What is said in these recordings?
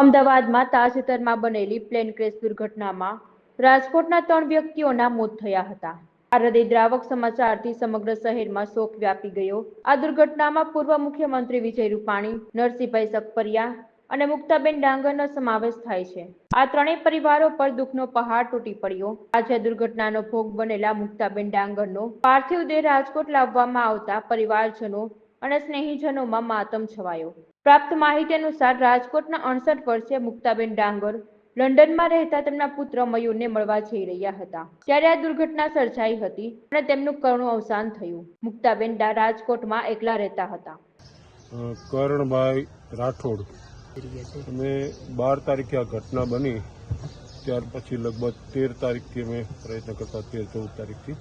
અમદાવાદમાં તાજેતરમાં બનેલી પ્લેન ક્રેશ દુર્ઘટનામાં રાજકોટના ત્રણ વ્યક્તિઓના મોત થયા હતા. આ હૃદયદ્રાવક સમાચારથી સમગ્ર શહેરમાં શોક વ્યાપી ગયો. આ દુર્ઘટનામાં પૂર્વ મુખ્યમંત્રી વિજય રૂપાણી, નરસિંહભાઈ સકપરિયા અને મુક્તાબેન ડાંગરનો સમાવેશ થાય છે. આ ત્રણેય પરિવારો પર દુઃખનો પહાડ તૂટી પડ્યો. આજે દુર્ઘટનાનો ભોગ બનેલા મુક્તાબેન ડાંગરનો પાર્થિવ દેહ રાજકોટ લાવવામાં આવતા પરિવારજનો અને સ્નેહીજનોમાં માતમ છવાયો. પ્રાપ્ત માહિતી અનુસાર રાજકોટના અડસઠ વર્ષીય મુક્તાબેન ડાંગર લંડનમાં રહેતા તેમના પુત્ર મયુરને મળવા જઈ રહ્યા હતા. ત્યારે આ દુર્ઘટના સર્જાઈ હતી અને તેમનું કરુણ અવસાન થયું. મુક્તાબેન રાજકોટમાં એકલા રહેતા હતા. કરણભાઈ રાઠોડ. અમે બાર તારીખે આ ઘટના બની. ત્યાર પછી લગભગ તેર તારીખથી અમે પ્રયત્ન કરતા તેર ચૌદ તારીખથી.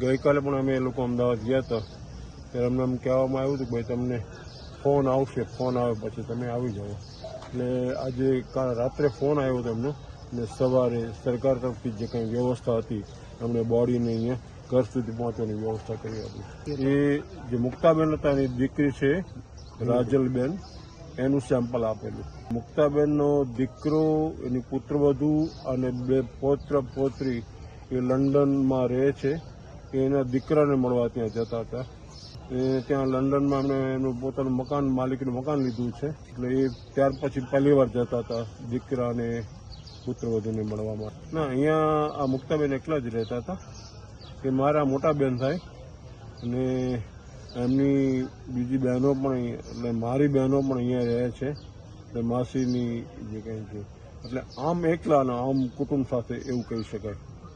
ગઈકાલે પણ અમે એ લોકો અમદાવાદ ગયા હતા. ત્યારે અમને એમ કહેવામાં આવ્યું હતું કે ભાઈ, તમને ફોન આવશે, ફોન આવે પછી તમે આવી જાઓ. એટલે આજે કાલ રાત્રે ફોન આવ્યો હતો એમનો, ને સવારે સરકાર તરફથી જે કંઈ વ્યવસ્થા હતી, એમણે બોડીને અહીંયા ઘર સુધી પહોંચવાની વ્યવસ્થા કરી હતી એ જે મુક્તાબેન હતા એની દીકરી છે, રાજલબેન, એનું સેમ્પલ આપેલું. મુક્તાબેનનો દીકરો, એની પુત્રવધુ અને બે પૌત્ર પૌત્રી એ લંડનમાં રહે છે. એના દીકરાને મળવા ત્યાં જતા હતા. એ ત્યાં લંડનમાં એમણે એનું પોતાનું મકાન, માલિકનું મકાન લીધું છે. એટલે એ ત્યાર પછી પહેલી વાર જતા હતા દીકરાને પુત્રવધુને મળવામાં ના, અહીંયા આ મુક્તાબેન એકલા જ રહેતા હતા. કે મારા મોટા બેન થાય અને એમની બીજી બહેનો પણ એટલે મારી બહેનો પણ અહીંયા રહે છે. એટલે માસીની જે કંઈ છે. એટલે આમ એકલા અને આમ કુટુંબ સાથે એવું કહી શકાય.